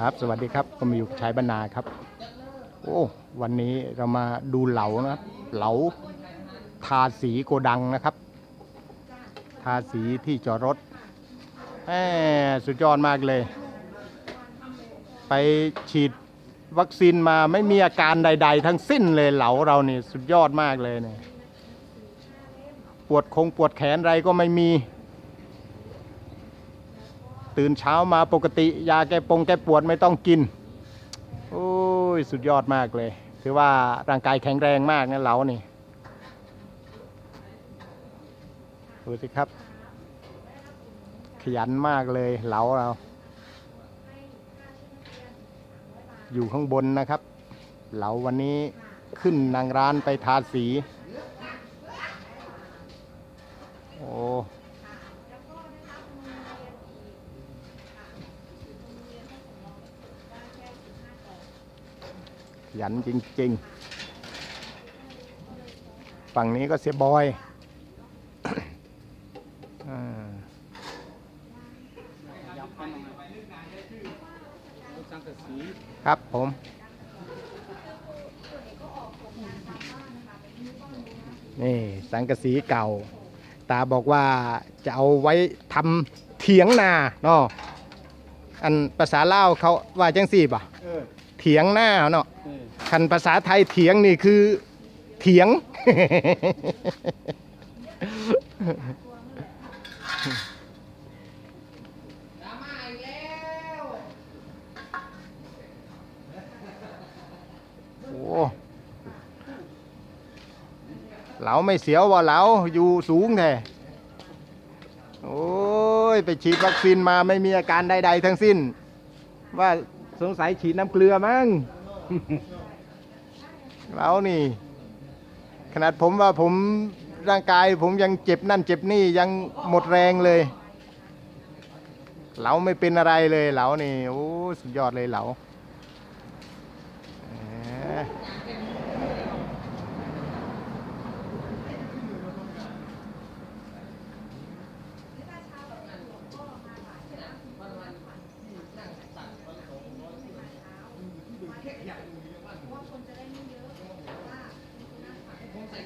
ครับ สวัสดีครับก็มาอยู่ชายบรรณาครับ โอ้วันนี้เรามาดูเหลานะครับ เหลาทาสีโกดังนะครับ ทาสีที่จอดรถแหมสุดยอดมากเลย ไปฉีดวัคซีนมาไม่มีอาการใด ๆ ทั้งสิ้นเลยเหลาเรานี่สุดยอดมากเลยเนี่ยปวดคงปวดแขนอะไรก็ไม่มี ตื่นเช้ามาปกติ ยาแก้ปงแก้ปวดไม่ต้องกิน โอ้ย สุดยอดมากเลย ถือว่าร่างกายแข็งแรงมากนะเรานี่ดูสิครับ ขยันมากเลยเหลาเรา อยู่ข้างบนนะครับ เหลาวันนี้ขึ้นนางร้านไปทาสี โอ้ ยันจริง ๆ ฝั่งนี้ก็เสียบอยอ่าครับผมนี่สังกะสีเก่า ตาบอกว่าจะเอาไว้ทำเถียงนาเนาะอันภาษาลาวเขาว่าจังสี่ป่ะ เออเถียงหน้าเนาะเออคันภาษาไทยเถียงนี่คือเถียง โอ้เหลาไม่เสียวว่าเหลาอยู่สูงแท้โอ้ย ไปฉีดวัคซีนมาไม่มีอาการใดๆทั้งสิ้น ว่า สงสัยฉีดน้ำเกลือมั้งเรานี่ ขนาดผมว่าผมร่างกายผมยังเจ็บนั่นเจ็บนี่ยังหมดแรงเลยเราไม่เป็นอะไรเลยเรานี่โอ้สุดยอดเลยเรา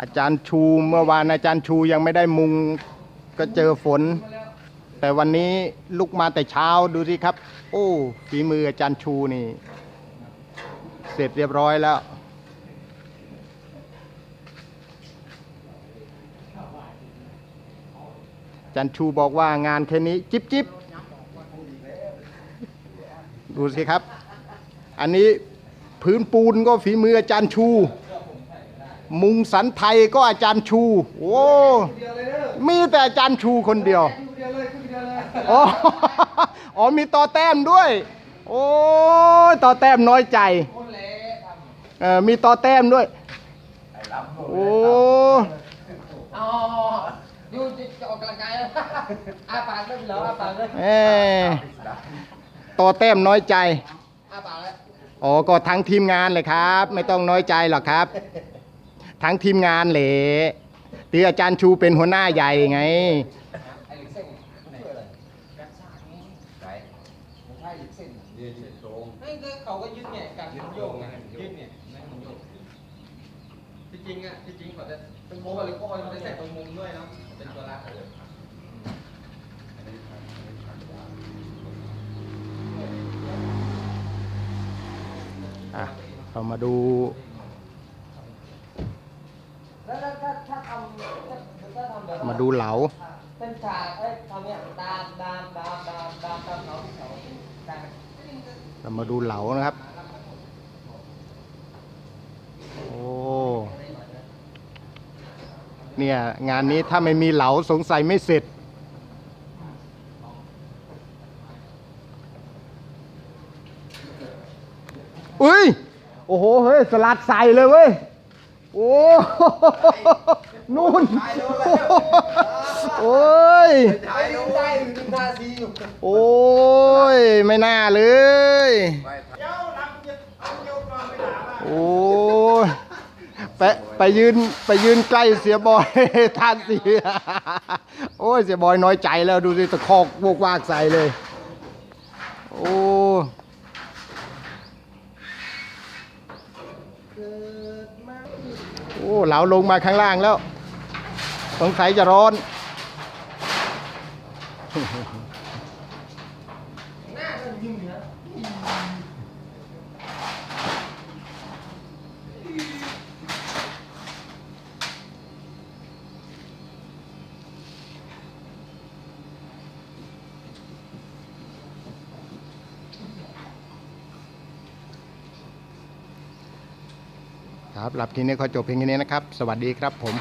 อาจารย์ชูเมื่อวานอาจารย์ชูยังไม่ได้มุงก็เจอฝน แต่วันนี้ลุกมาแต่เช้าดูสิครับ โอ้ฝีมืออาจารย์ชูนี่ เสร็จเรียบร้อยแล้ว อาจารย์ชูบอกว่างานแค่นี้จิบจิบดูสิครับ อันนี้พื้นปูนก็ฝีมืออาจารย์ชู มุงสันไทยก็อาจารย์ชู โอ้มีแต่อาจารย์ชูคนเดียวเดียวเลยขึ้นเดียวเลยอ๋ออ๋อมีต่อแต้มด้วย โอ้ยต่อแต้มน้อยใจเออมีต่อแต้มด้วยโอ้อ๋ออยู่จะออกกำลังกายแล้วอาปากเลยเหรออาปากเลยแหมต่อแต้มน้อยใจอาปากเลยอ๋อก็ทั้งทีมงานเลยครับ ไม่ต้องน้อยใจหรอกครับ ทั้งทีมงานเหลยตีอาจารย์ชูเป็นหัวหน้าใหญ่ไงไอ้เหล็กเส้นไหนอะไรกระชากนี่ไหนไม่ก็เขาก็ยึดเนี่ยการโยกไงยึดเนี่ยไม่ให้มันโยกที่จริงอะที่จริงเขาจะเป็นโบหรือโบมันจะใส่ตรงมุมด้วยเนาะเป็นตัวรักเลยอะเรามาดู แล้วถ้าถ้าทำถ้าทำแบบมาดูเหลา เป็นฉากเอ้ยทำเนี่ยตามตามตามตามตามตามเขาที่เขามเรามาดูเหลานะครับ โอ้ เนี่ย งานนี้ถ้าไม่มีเหลาสงสัยไม่เสร็จ อุ้ย โอ้โห เฮ้ย สลัดใส่เลยเว้ย โอ้นู่นโอ้ยไปดูได้ดูท่าซีอยู่โอ้ยไม่น่าเลยโอ้ยไปไปยืนไปยืนใกล้เสียบอยท่านสีโอ้ยเสียบอยน้อยใจแล้วดูสิตะคอกวกวากใส่เลย โอ้ โอ้เหลาลงมาข้างล่างแล้ว สงสัยจะร้อน ครับหลับทีนี้ขอจบเพียงแค่นี้นะครับ สวัสดีครับผม